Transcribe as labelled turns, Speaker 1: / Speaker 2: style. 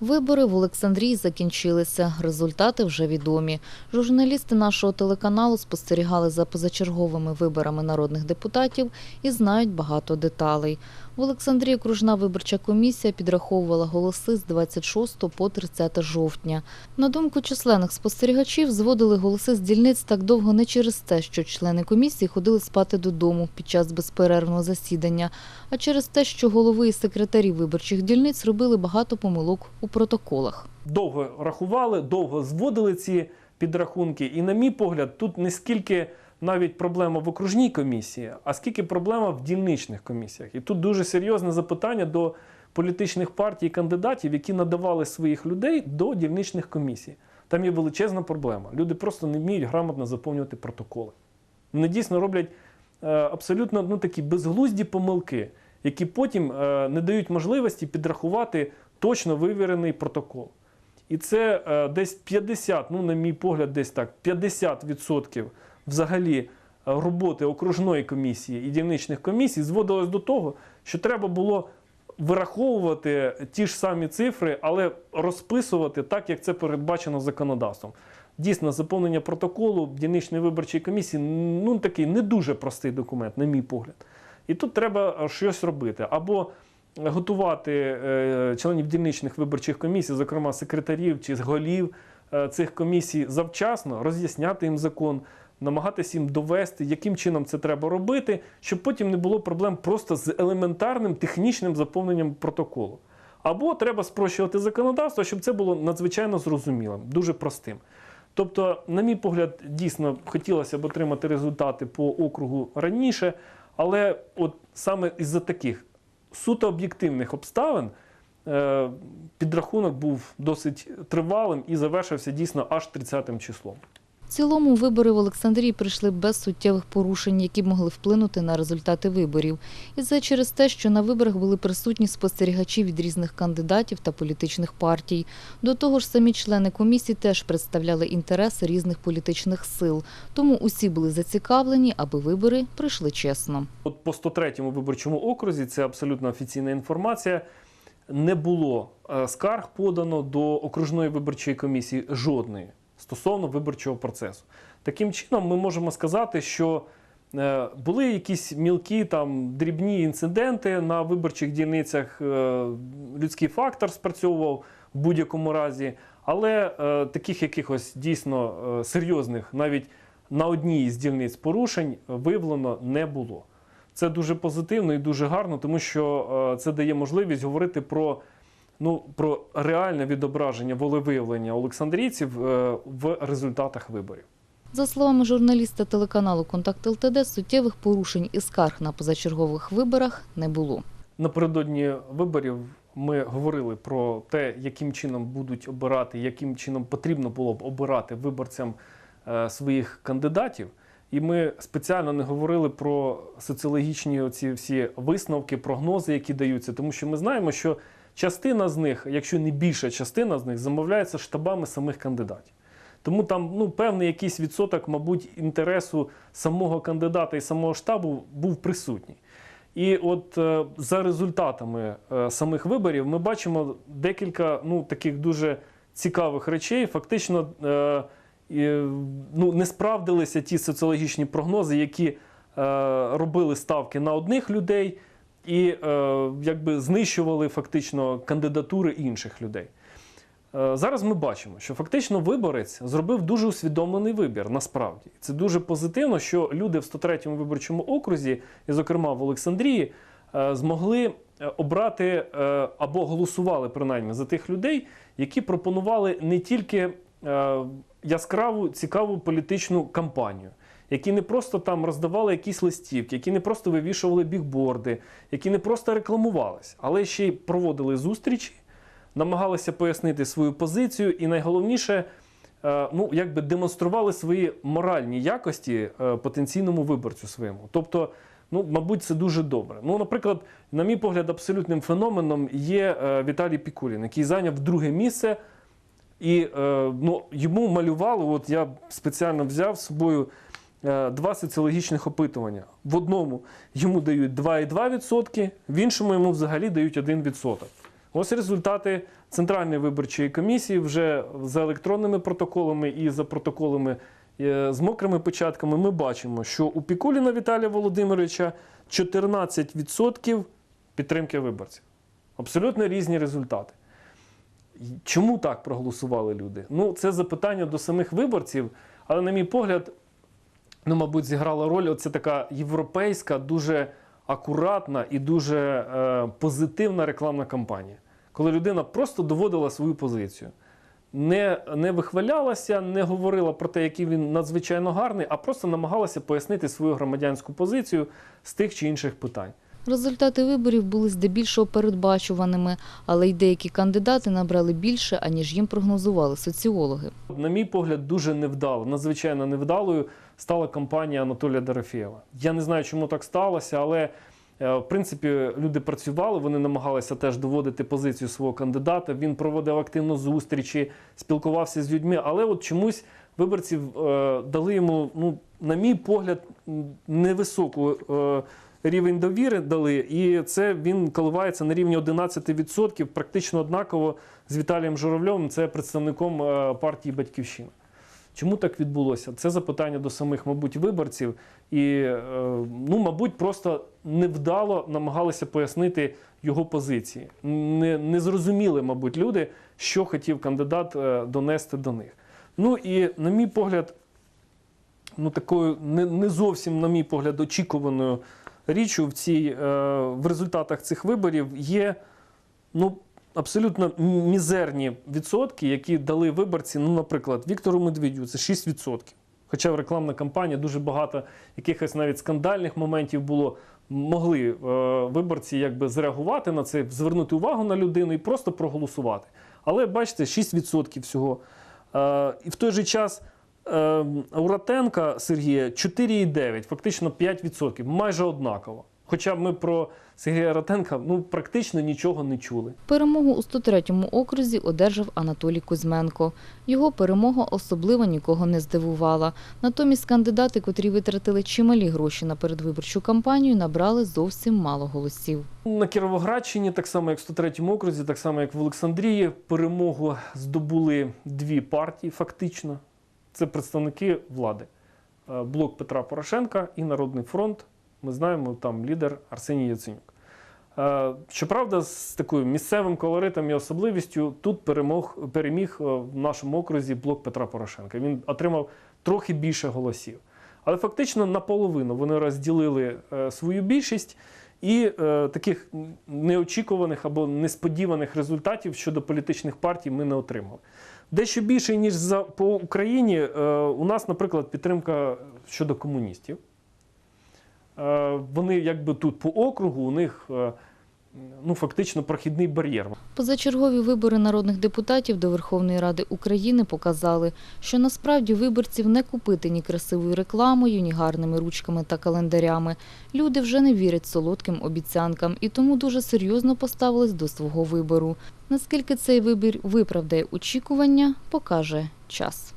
Speaker 1: Вибори в Олександрії закінчилися. Результати вже відомі. Журналісти нашого телеканалу спостерігали за позачерговими виборами народних депутатів і знають багато деталей. В Олександрії окружна виборча комісія підраховувала голоси з 26 по 30 жовтня. На думку численних спостерігачів, зводили голоси з дільниць так довго не через те, що члени комісії ходили спати додому під час безперервного засідання, а через те, що голови і секретарі виборчих дільниць робили багато помилок у протоколах.
Speaker 2: довго рахували, довго зводили ці підрахунки. І, на мій погляд, тут не скільки навіть проблема в окружній комісії, а скільки проблема в дільничних комісіях. І тут дуже серйозне запитання до політичних партій і кандидатів, які надавали своїх людей до дільничних комісій. Там є величезна проблема. Люди просто не вміють грамотно заповнювати протоколи. Вони дійсно роблять е, абсолютно ну, такі безглузді помилки, які потім е, не дають можливості підрахувати точно вивірений протокол. І це е, десь 50, ну, на мій погляд, десь так, 50% взагалі е, роботи окружної комісії і дільничних комісій зводилось до того, що треба було вираховувати ті ж самі цифри, але розписувати так, як це передбачено законодавством. Дійсно, заповнення протоколу дільничної виборчої комісії ну такий не дуже простий документ, на мій погляд. І тут треба е, щось робити. Або готувати е, членів дільничних виборчих комісій, зокрема секретарів чи голів цих комісій, завчасно роз'ясняти їм закон, намагатися їм довести, яким чином це треба робити, щоб потім не було проблем просто з елементарним технічним заповненням протоколу. Або треба спрощувати законодавство, щоб це було надзвичайно зрозумілим, дуже простим. Тобто, на мій погляд, дійсно хотілося б отримати результати по округу раніше, але от саме із-за таких суто об'єктивних обставин е, підрахунок був досить тривалим і завершився дійсно аж 30 числом.
Speaker 1: Цілому вибори в Олександрії прийшли без суттєвих порушень, які б могли вплинути на результати виборів. І це через те, що на виборах були присутні спостерігачі від різних кандидатів та політичних партій. До того ж, самі члени комісії теж представляли інтереси різних політичних сил. Тому усі були зацікавлені, аби вибори пройшли чесно.
Speaker 2: От по 103-му виборчому окрузі, це абсолютно офіційна інформація. Не було е, скарг подано до окружної виборчої комісії жодної стосовно виборчого процесу. Таким чином, ми можемо сказати, що е, були якісь мілкі там дрібні інциденти на виборчих дільницях. е, Людський фактор спрацьовував в будь-якому разі, але е, таких якихось дійсно серйозних, навіть на одній з дільниць порушень виявлено не було. Це дуже позитивно і дуже гарно, тому що це дає можливість говорити про, ну, про реальне відображення волевиявлення олександрійців е, в результатах виборів.
Speaker 1: За словами журналіста телеканалу Контакт ЛТД, суттєвих порушень і скарг на позачергових виборах не було.
Speaker 2: Напередодні виборів ми говорили про те, яким чином будуть обирати, яким чином потрібно було б обирати виборцям е, своїх кандидатів. І ми спеціально не говорили про соціологічні оці всі висновки, прогнози, які даються, тому що ми знаємо, що частина з них, якщо не більша частина з них, замовляється штабами самих кандидатів. Тому там ну, певний якийсь відсоток, мабуть, інтересу самого кандидата і самого штабу був присутній. І от е, за результатами е, самих виборів ми бачимо декілька ну, таких дуже цікавих речей. Фактично е, і, ну, не справдилися ті соціологічні прогнози, які е, робили ставки на одних людей і е, якби знищували фактично кандидатури інших людей. Е, Зараз ми бачимо, що фактично виборець зробив дуже усвідомлений вибір насправді. Це дуже позитивно, що люди в 103-му виборчому окрузі, і, зокрема в Олександрії, е, змогли е, обрати е, або голосували принаймні за тих людей, які пропонували не тільки е, яскраву, цікаву політичну кампанію. Які не просто там роздавали якісь листівки, які не просто вивішували бігборди, які не просто рекламувалися, але ще й проводили зустрічі, намагалися пояснити свою позицію, і найголовніше, е, ну якби демонстрували свої моральні якості е, потенційному виборцю своєму. Тобто, ну, мабуть, це дуже добре. Ну, наприклад, на мій погляд, абсолютним феноменом є е, Віталій Пікулін, який зайняв друге місце. І ну, йому малювали, от я спеціально взяв з собою два соціологічних опитування. В одному йому дають 2,2%, в іншому йому взагалі дають 1%. Ось результати Центральної виборчої комісії вже за електронними протоколами і за протоколами е, з мокрими печатками. Ми бачимо, що у Пікуліна Віталія Володимировича 14% підтримки виборців. Абсолютно різні результати. Чому так проголосували люди? Ну, це запитання до самих виборців, але, на мій погляд, ну, мабуть, зіграла роль оце така європейська, дуже акуратна і дуже е, позитивна рекламна кампанія, коли людина просто доводила свою позицію. Не, не вихвалялася, не говорила про те, який він надзвичайно гарний, а просто намагалася пояснити свою громадянську позицію з тих чи інших питань.
Speaker 1: Результати виборів були здебільшого передбачуваними, але й деякі кандидати набрали більше, аніж їм прогнозували соціологи.
Speaker 2: На мій погляд, дуже невдало, надзвичайно невдалою стала кампанія Анатолія Дорофєєва. Я не знаю, чому так сталося, але е, в принципі люди працювали, вони намагалися теж доводити позицію свого кандидата. Він проводив активно зустрічі, спілкувався з людьми, але от чомусь виборців е, дали йому, ну, на мій погляд, невисоку. Рівень довіри дали, і це він коливається на рівні 11%, практично однаково з Віталієм Журавльовим, це представником е, партії Батьківщина. Чому так відбулося? Це запитання до самих, мабуть, виборців, і, е, ну, мабуть, просто невдало намагалися пояснити його позиції. Не, не зрозуміли, мабуть, люди, що хотів кандидат е, донести до них. Ну і, на мій погляд, ну, такою не, не зовсім, на мій погляд, очікуваною річчю в, цій, е, в результатах цих виборів є ну, абсолютно мізерні відсотки, які дали виборці, ну, наприклад, Віктору Медведю це 6%. Хоча в рекламна кампанія дуже багато якихось навіть скандальних моментів було. Могли е, виборці якби зреагувати на це, звернути увагу на людину і просто проголосувати. Але бачите, 6% всього. Е, і в той же час е, у Ратенка Сергія 4,9, фактично 5%, майже однаково. Хоча ми про Сергія Ратенка ну, практично нічого не чули.
Speaker 1: Перемогу у 103-му окрузі одержав Анатолій Кузьменко. Його перемога особливо нікого не здивувала. Натомість кандидати, котрі витратили чималі гроші на передвиборчу кампанію, набрали зовсім мало голосів.
Speaker 2: На Кіровоградщині, так само як в 103-му окрузі, так само як в Олександрії, перемогу здобули дві партії, фактично. Це представники влади. Е, Блок Петра Порошенка і Народний фронт. Ми знаємо, там лідер Арсеній Яценюк. Е, Щоправда, з такою місцевим колоритом і особливістю тут перемог, переміг е, в нашому окрузі блок Петра Порошенка. Він отримав трохи більше голосів. Але фактично наполовину вони розділили свою більшість, і таких неочікуваних або несподіваних результатів щодо політичних партій ми не отримали. Дещо більше, ніж за, по Україні, е, у нас, наприклад, підтримка щодо комуністів. Е, вони якби тут по округу, у них е, ну, фактично прохідний бар'єр.
Speaker 1: Позачергові вибори народних депутатів до Верховної Ради України показали, що насправді виборців не купити ні красивою рекламою, ні гарними ручками та календарями. Люди вже не вірять солодким обіцянкам і тому дуже серйозно поставились до свого вибору. Наскільки цей вибір виправдає очікування, покаже час.